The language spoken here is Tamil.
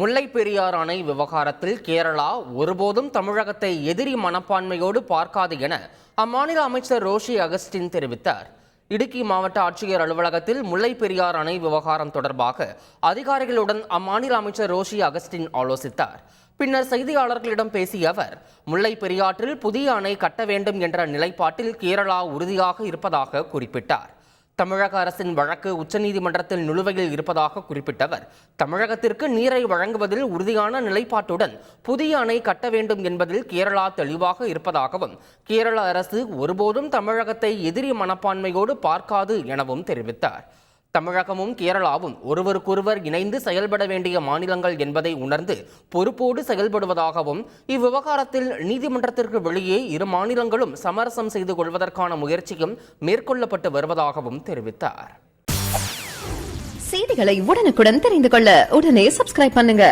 முல்லை பெரியார் அணை விவகாரத்தில் கேரளா ஒருபோதும் தமிழகத்தை எதிரி மனப்பான்மையோடு பார்க்காது என அம்மாநில அமைச்சர் ரோஷி அகஸ்டின் தெரிவித்தார். இடுக்கி மாவட்ட ஆட்சியர் அலுவலகத்தில் முல்லை பெரியார் அணை விவகாரம் தொடர்பாக அதிகாரிகளுடன் அம்மாநில அமைச்சர் ரோஷி அகஸ்டின் ஆலோசித்தார். பின்னர் செய்தியாளர்களிடம் பேசிய அவர் முல்லை பெரியாற்றில் புதிய அணை கட்ட வேண்டும் என்ற நிலைப்பாட்டில் கேரளா உறுதியாக இருப்பதாக குறிப்பிட்டார். தமிழக அரசின் வழக்கு உச்சநீதிமன்றத்தில் நிலுவையில் இருப்பதாக குறிப்பிட்டவர். தமிழகத்திற்கு நீரை வழங்குவதில் உறுதியான நிலைப்பாட்டுடன் புதிய அணை கட்ட வேண்டும் என்பதில் கேரளா தெளிவாக இருப்பதாகவும் கேரள அரசு ஒருபோதும் தமிழகத்தை எதிரி மனப்பான்மையோடு பார்க்காது எனவும் தெரிவித்தார். தமிழகமும் கேரளாவும் ஒருவருக்கொருவர் இணைந்து செயல்பட வேண்டிய மாநிலங்கள் என்பதை உணர்ந்து பொறுப்போடு செயல்படுவதாகவும் இவ்விவகாரத்தில் நீதிமன்றத்திற்கு வெளியே இரு மாநிலங்களும் சமரசம் செய்து கொள்வதற்கான முயற்சியும் மேற்கொள்ளப்பட்டு வருவதாகவும் தெரிவித்தார். செய்திகளை உடனுக்குடன் தெரிந்து கொள்ள உடனே சப்ஸ்கிரைப் பண்ணுங்க.